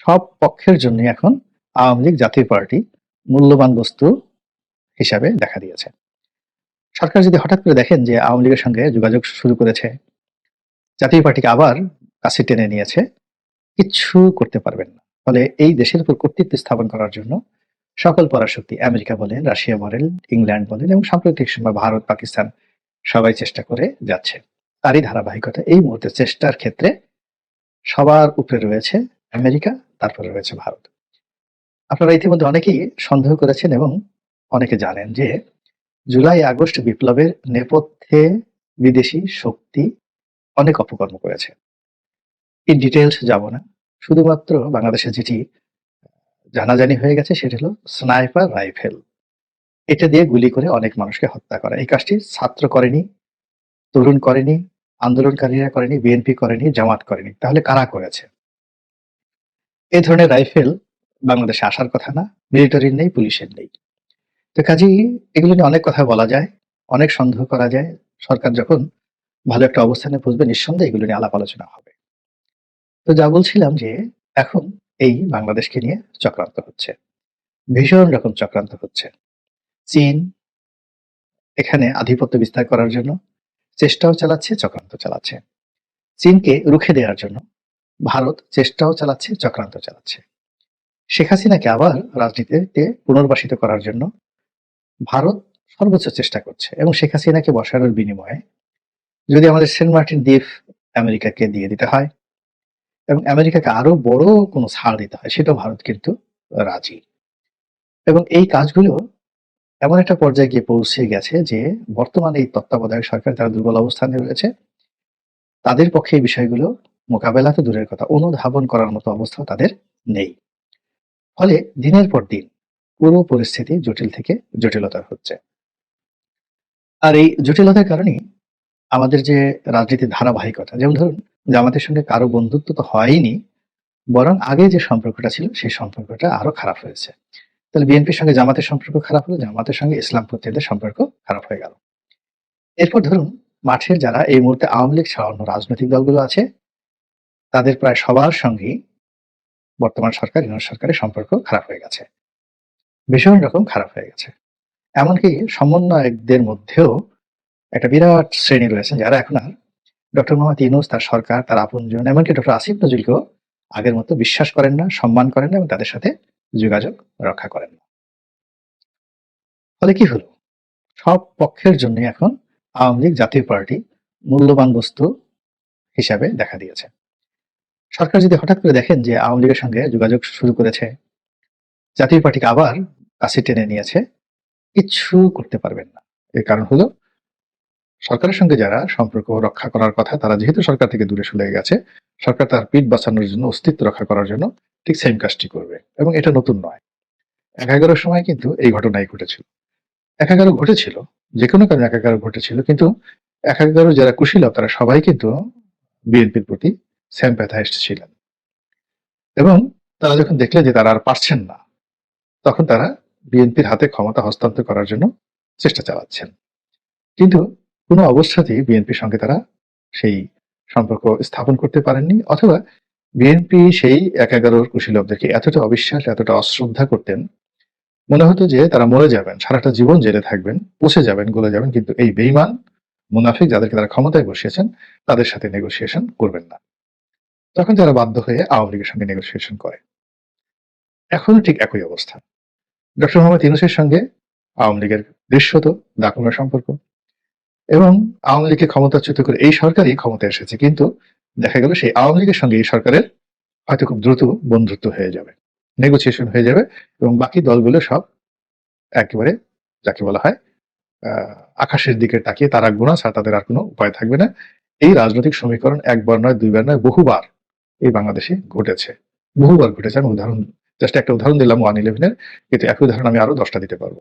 সব পক্ষের জন্য এখন আওয়ামী লীগ জাতীয় পার্টি মূল্যবান বস্তু হিসাবে দেখা দিয়েছে। সরকার যদি হঠাৎ করে দেখেন যে আওয়ামী লীগের সঙ্গে যোগাযোগ শুরু করেছে, জাতীয় পার্টিকে আবার কাছে টেনে নিয়েছে, কিচ্ছু করতে পারবেন না। ফলে এই দেশের উপর কর্তৃত্ব স্থাপন করার জন্য সকল পরাশক্তি, আমেরিকা বলেন, রাশিয়া বলেন, ইংল্যান্ড বলেন এবং সাম্প্রতিক সময় ভারত, পাকিস্তান সবাই চেষ্টা করে যাচ্ছে। তারই ধারাবাহিকতা এই মুহূর্তে চেষ্টার ক্ষেত্রে সবার উপরে রয়েছে আমেরিকা, তারপরে রয়েছে ভারত। আপনারা ইতিমধ্যে অনেকেই সন্দেহ করেছেন এবং অনেকে জানেন যে জুলাই, আগস্ট বিপ্লবের নেপথ্যে বিদেশি শক্তি অনেক অপকর্ম করেছে। ইন ডিটেলস যাব না। শুধুমাত্র বাংলাদেশে যেটি জানাজানি হয়ে গেছে সেটি হলো স্নাইপার রাইফেল এটা দিয়ে গুলি করে অনেক মানুষকে হত্যা করা। এই কাজটি ছাত্র করেনি, তরুণ করেনি, আন্দোলনকারীরা করেনি, বিএনপি করেনি, জামাত করেনি। তাহলে কারা করেছে? এই ধরনের রাইফেল বাংলাদেশে আসার কথা না, মিলিটারির নেই, পুলিশের নেই। তো কাজেই এগুলো নিয়ে অনেক কথা বলা যায়, অনেক সন্দেহ করা যায়। সরকার যখন ভালো একটা অবস্থানে বুঝবে নিঃসন্দেহে এগুলো নিয়ে আলাপ আলোচনা হবে। তো যা বলছিলাম যে, এখন এই বাংলাদেশকে নিয়ে চক্রান্ত হচ্ছে। ভীষণ রকম চক্রান্ত হচ্ছে। চীন এখানে আধিপত্য বিস্তার করার জন্য চেষ্টাও চালাচ্ছে, চক্রান্ত চালাচ্ছে। চীনকে রুখে দেওয়ার জন্য ভারত চেষ্টাও চালাচ্ছে, চক্রান্ত চালাচ্ছে। শেখ হাসিনাকে আবার রাজনীতিতে পুনর্বাসিত করার জন্য ভারত সর্বোচ্চ চেষ্টা করছে এবং শেখ হাসিনাকে বসানোর বিনিময়ে যদি আমাদের সেন্ট মার্টিন দ্বীপ আমেরিকাকে দিয়ে দিতে হয় এবং আমেরিকাকে আরও বড় কোনো ছাড় দিতে হয়, সেটাও ভারত কিন্তু রাজি। এবং এই কাজগুলো এমন একটা পর্যায়ে গিয়ে পৌঁছে গেছে যে বর্তমানে এই তত্ত্বাবধায়ক সরকার তারা দুর্বল অবস্থানে রয়েছে, তাদের পক্ষে এই বিষয়গুলো মোকাবেলা তো দূরের কথা। অনুধাবন করার মতো অবস্থা তাদের নেই। ফলে দিনের পর দিন পুরো পরিস্থিতি জটিল থেকে জটিলতা হচ্ছে। আর এই জটিলতার কারণে আমাদের যে রাজনীতির ধারাবাহিকতা, যেমন ধরুন জামাতের সঙ্গে কারও বন্ধুত্ব তো হয়নি, বরং আগে যে সম্পর্কটা ছিল সেই সম্পর্কটা আরও খারাপ হয়েছে। তাহলে বিএনপির সঙ্গে জামাতের সম্পর্ক খারাপ হলো, জামাতের সঙ্গে ইসলামপন্থীদের সম্পর্ক খারাপ হয়ে গেল। এরপর ধরুন মাঠের যারা, এই মুহূর্তে আওয়ামী লীগ ছাড়া অন্য রাজনৈতিক দলগুলো আছে তাদের প্রায় সবার সঙ্গেই বর্তমান সরকার ইউনিয়ন সরকারের সম্পর্ক খারাপ হয়ে গেছে। ভীষণ রকম খারাপ হয়ে গেছে। এমনকি সমন্বয়কদের মধ্যেও একটা বিরাট শ্রেণি রয়েছে যারা এখন আর ডক্টর মোহাম্মদ ইউনুস, তার সরকার, তার আপনজন, এমনকি ডক্টর আসিফ নজরুলকেও আগের মতো বিশ্বাস করেন না, সম্মান করেন না এবং তাদের সাথে যোগাযোগ রক্ষা করেন না। ফলে কি হলো? সব পক্ষের জন্য এখন আওয়ামী লীগ জাতীয় পার্টি মূল্যবান বস্তু হিসাবে দেখা দিয়েছে। সরকার যদি হঠাৎ করে দেখেন যে আওয়ামী লীগের সঙ্গে যোগাযোগ শুরু করেছে, জাতীয় পার্টিকে আবার কাছে টেনে নিয়েছে কিছু করতে পারবেন না। এর কারণ হলো, সরকারের সঙ্গে যারা সম্পর্ক রক্ষা করার কথা, তারা যেহেতু সরকার থেকে দূরে সরে গেছে, সরকার তার পিঠ বাঁচানোর জন্য, অস্তিত্ব রক্ষা করার জন্য ঠিক সেম কাজটি করবে এবং এটা নতুন নয়। এক সময় কিন্তু এই ঘটনাই ঘটেছিল। এক এগারো ঘটেছিল, যে কোনো কারণে এক এগারো ঘটেছিল, কিন্তু এক এগারো যারা কুশীলভ তারা সবাই কিন্তু বিএনপির প্রতি স্যাম্প্যাথাইস্ট ছিলেন। এবং তারা যখন দেখলেন যে তারা আর পারছেন না, তখন তারা বিএনপির হাতে ক্ষমতা হস্তান্তর করার জন্য চেষ্টা চালাচ্ছেন। কিন্তু কোনো অবস্থাতেই বিএনপির সঙ্গে তারা সেই সম্পর্ক স্থাপন করতে পারেননি, অথবা বিএনপি সেই এক এগারোর কুশীলবদেরকে এতটা অবিশ্বাস, এতটা অশ্রদ্ধা করতেন, মনে হতো যে তারা মরে যাবেন, সারাটা জীবন জেলে থাকবেন, পচে যাবেন, গলে যাবেন, কিন্তু এই বেইমান মুনাফিক যাদেরকে তারা ক্ষমতায় বসিয়েছেন, তাদের সাথে নেগোসিয়েশন করবেন না। তখন তারা বাধ্য হয়ে আওয়ামী লীগের সঙ্গে নেগোসিয়েশন করে। এখনও ঠিক একই অবস্থা। ডক্টর মোহাম্মদ ইউনুসের সঙ্গে আওয়ামী লীগের দৃশ্যত দাকুমের সম্পর্ক এবং আওয়ামী লীগকে ক্ষমতাচ্যুত করে এই সরকারই ক্ষমতায় এসেছে, কিন্তু দেখা গেল সেই আওয়ামী লীগের সঙ্গে এই সরকারের হয়তো খুব দ্রুত বন্ধুত্ব হয়ে যাবে নেগোসিয়েশন হয়ে যাবে এবং বাকি দলগুলো সব একেবারে যাকে বলা হয় আকাশের দিকে তাকিয়ে তারা গুণা ছাড়া তাদের আর কোনো উপায় থাকবে না। এই রাজনৈতিক সমীকরণ একবার নয়, দুইবার নয়, বহুবার এই বাংলাদেশে ঘটেছে। বহুবার ঘটেছে। আমি উদাহরণ জাস্ট একটা উদাহরণ দিলাম ওয়ান ইলেভেনের। কিন্তু একই উদাহরণ আমি আরও দশটা দিতে পারব।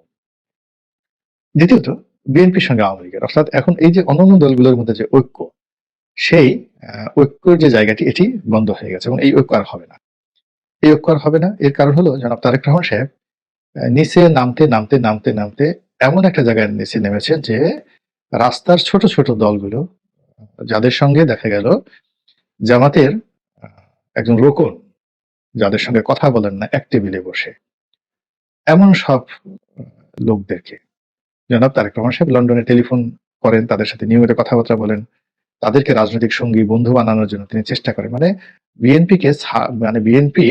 দ্বিতীয়ত, বিএনপির সঙ্গে আওয়ামী লীগের। অর্থাৎ এখন এই যে অন্যান্য দলগুলোর মধ্যে যে ঐক্য, সেই ঐক্যর যে জায়গাটি, এটি বন্ধ হয়ে গেছে এবং এই ঐক্য আর হবে না। এই ঐক্য আর হবে না। এর কারণ হলো, জনাব তারেক রহমান সাহেব নিচে নামতে নামতে নামতে নামতে এমন একটা জায়গায় নিচে নেমেছে যে রাস্তার ছোট ছোট দলগুলো, যাদের সঙ্গে দেখা গেল জামাতের একজন রোকন যাদের সঙ্গে কথা বলেন না, এক টেবিলে বসে। এমন সব লোকদেরকে। জনাব তারেক রহমান সাহেব লন্ডনে টেলিফোন করেন, তাদের সাথে নিয়মিত কথাবার্তা বলেন। তাদেরকে রাজনৈতিক সঙ্গী, বন্ধু বানানোর জন্য তিনি চেষ্টা করেন। মানে বিএনপিকে মানে বিএনপি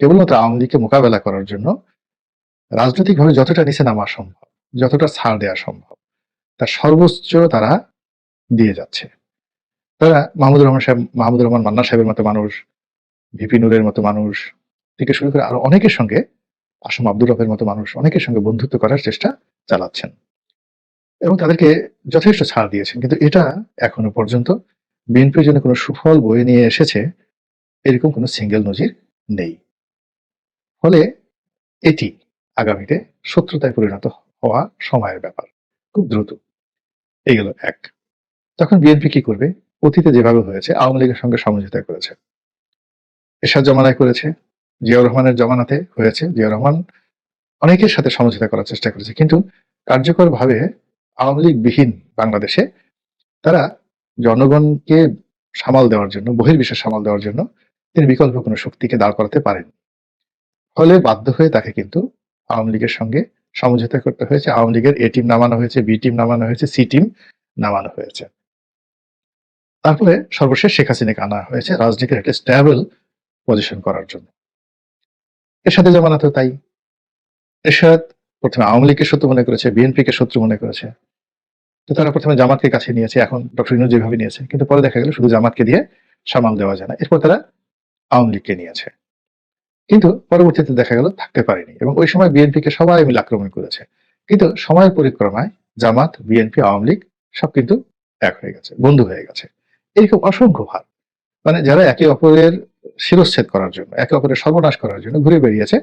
কেবলমাত্র আওয়ামী লীগকে মোকাবেলা করার জন্য রাজনৈতিকভাবে যতটা নিচে নামা সম্ভব, যতটা ছাড় দেওয়া সম্ভব, তার সর্বোচ্চ তারা দিয়ে যাচ্ছে। তারা মাহমুদুর রহমান সাহেব, মাহমুদুর রহমান মান্না সাহেবের মতো মানুষ ভিপি নুরের মতো মানুষ থেকে শুরু করে আরও অনেকের সঙ্গে আসম আব্দুর রফের মতো মানুষ অনেকের সঙ্গে বন্ধুত্ব করার চেষ্টা চালাচ্ছেন এবং তাদেরকে যথেষ্ট ছাড় দিয়েছেন। কিন্তু এটা এখনও পর্যন্ত বিএনপির জন্য কোনো সুফল বয়ে নিয়ে এসেছে এরকম কোনো সিঙ্গেল নজির নেই। ফলে এটি আগামীতে শত্রুতায় পরিণত হওয়া সময়ের ব্যাপার। খুব দ্রুত। এই গেল এক। তখন বিএনপি কি করবে? অতীতে যেভাবে হয়েছে, আওয়ামী লীগের সঙ্গে সমঝোতা করেছে। এরশাদ জমানায় করেছে, জিয়াউর রহমানের জমানাতে হয়েছে। জিয়াউর রহমান অনেকের সাথে সমঝোতা করার চেষ্টা করেছে, কিন্তু কার্যকরভাবে আওয়ামী লীগ বিহীন বাংলাদেশে তারা জনগণকে সামাল দেওয়ার জন্য বহির্বিশ্বাস সামাল দেওয়ার জন্য তিনি বিকল্প কোনো শক্তিকে দাঁড় করাতে পারেন। ফলে বাধ্য হয়ে তাকে কিন্তু আওয়ামী লীগের সঙ্গে সমঝোতা করতে হয়েছে। আওয়ামী লীগের এ টিম নামানো হয়েছে, বি টিম নামানো হয়েছে, সি টিম নামানো হয়েছে। তারপরে সর্বশেষ শেখ হাসিনাকে আনা হয়েছে, রাজনীতির একটা স্ট্যাবল পজিশন করার জন্য। এর সাথে জামানাতেও তাই। এরশাদ প্রথমে আওয়ামী লীগকে শত্রু মনে করেছে, বিএনপিকে শত্রু মনে করেছে। তো তারা প্রথমে জামাতকে কাছে নিয়েছে, এখন ডক্টর ইনু যেভাবে নিয়েছে, কিন্তু পরে দেখা গেল শুধু জামাতকে দিয়ে সামাল দেওয়া যায় না। এরপর তারা আওয়ামী লীগকে নিয়েছে। কিন্তু পরবর্তীতে দেখা গেল থাকতে পারেনি এবং ওই সময় বিএনপিকে সবাই মিলে আক্রমণ করেছে। কিন্তু সময়ের পরিক্রমায় জামাত, বিএনপি, আওয়ামী লীগ সব কিন্তু এক হয়ে গেছে, বন্ধু হয়ে গেছে। এরকম অসংখ্য ভাগ। মানে যারা একে অপরের শিরচ্ছেদ করার জন্য, একে অপরের সর্বনাশ করার জন্য ঘুরে বেরিয়েছে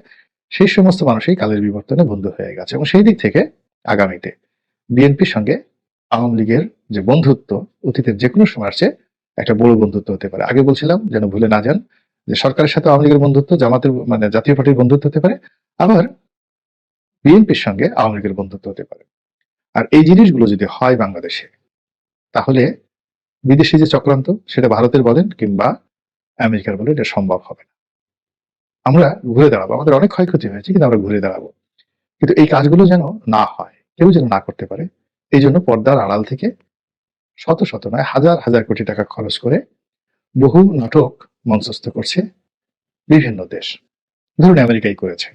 সেই সমস্ত মানুষই কালের বিবর্তনে বন্ধু হয়ে গেছে। এবং সেই দিক থেকে আগামীতে বিএনপির সঙ্গে আওয়ামী লীগের যে বন্ধুত্ব, অতীতের যে কোনো সময় আসছে, একটা বড় বন্ধুত্ব হতে পারে। আগে বলছিলাম, যেন ভুলে না যান, যে সরকারের সাথে আওয়ামী লীগের বন্ধুত্ব, জামাতের মানে জাতীয় পার্টির বন্ধুত্ব হতে পারে, আবার বিএনপির সঙ্গে আওয়ামী লীগের বন্ধুত্ব হতে পারে। আর এই জিনিসগুলো যদি হয় বাংলাদেশে, তাহলে বিদেশি যে চক্রান্ত, সেটা ভারতের বলেন কিংবা আমেরিকার বলে এটা সম্ভব হবে না। আমরা ঘুরে দাঁড়াবো, আমাদের অনেক ক্ষয়ক্ষতি হয়েছে, কিন্তু আমরা ঘুরে দাঁড়াবো। কিন্তু এই কাজগুলো যেন না হয়, কেউ যেন না করতে পারে, এই জন্য পর্দার আড়াল থেকে শত শত নয়, হাজার হাজার কোটি টাকা খরচ করে বহু নাটক মঞ্চস্থ করছে বিভিন্ন দেশ। ধরুন আমেরিকাই করেছে,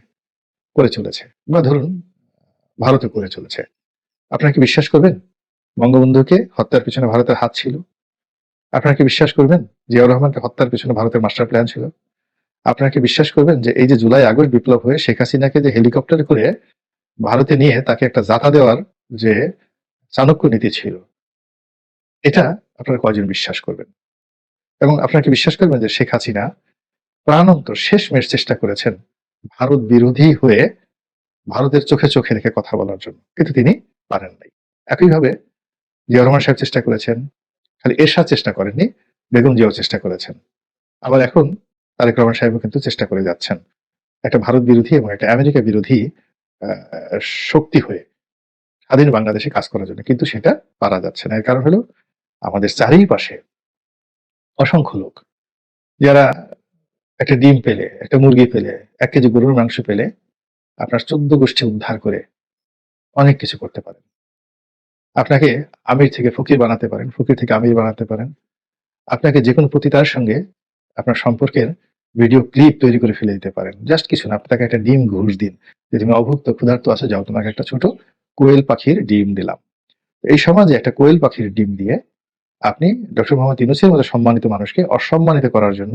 করে চলেছে, বা ধরুন ভারতে করে চলেছে। আপনারা কি বিশ্বাস করবেন? বঙ্গবন্ধুকে হত্যার পিছনে ভারতের হাত ছিল। আপনারা কি বিশ্বাস করবেন জিয়াউর রহমানকে হত্যার পিছনে ভারতের মাস্টার প্ল্যান ছিল? আপনারা কি বিশ্বাস করবেন যে এই যে জুলাই আগস্ট বিপ্লব হয়ে শেখ হাসিনাকে যে হেলিকপ্টারে করে ভারতে নিয়ে তাকে একটা জাতা দেওয়ার যে চাণক্য নীতি ছিল, এটা আপনারা কয়জন বিশ্বাস করবেন? এবং আপনারা কি বিশ্বাস করবেন যে শেখ হাসিনা প্রাণান্ত শেষমেশ চেষ্টা করেছেন ভারত বিরোধী হয়ে ভারতের চোখে চোখে রেখে কথা বলার জন্য, কিন্তু তিনি পারেন নাই। একইভাবে জিয়া রহমান সাহেব চেষ্টা করেছেন খালি এরশাদ চেষ্টা করেননি, বেগম জিয়াও চেষ্টা করেছেন। আবার এখন তারেক রহমান সাহেবও কিন্তু চেষ্টা করে যাচ্ছেন। একটা ভারত বিরোধী এবং একটা আমেরিকা বিরোধী শক্তি হয়ে স্বাধীন বাংলাদেশে কাজ করার জন্য কিন্তু সেটা পারা যাচ্ছে না। এর কারণ হলো আমাদের চারিপাশে অসংখ্য লোক, যারা একটা ডিম পেলে, একটা মুরগি পেলে, এক কেজি গরুর মাংস পেলে আপনার চোদ্দ গোষ্ঠী উদ্ধার করে অনেক কিছু করতে পারেন। আপনাকে আমির থেকে ফকির বানাতে পারেন, ফকির থেকে আমির বানাতে পারেন। আপনাকে যে কোনো পতিতার সঙ্গে আপনার সম্পর্কের ভিডিও ক্লিপ তৈরি করে ফেলে দিতে পারেন। জাস্ট কিছু না, আপনাকে একটা ডিম ঘুষ দিন। যে তুমি অভুক্ত ক্ষুধার্ত আছে, যাও, তোমাকে একটা ছোট কোয়েল পাখির ডিম দিলাম। এই সমাজে একটা কোয়েল পাখির ডিম দিয়ে আপনি ডক্টর মোহাম্মদ ইউনুসের মতো সম্মানিত মানুষকে অসম্মানিত করার জন্য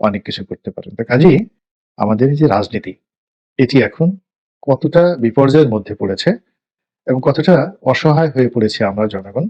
অনেক কিছু করতে পারেন। তো কাজেই আমাদের যে রাজনীতি, এটি এখন কতটা বিপর্যয়ের মধ্যে পড়েছে এবং কতটা অসহায় হয়ে পড়েছে আমরা জনগণ।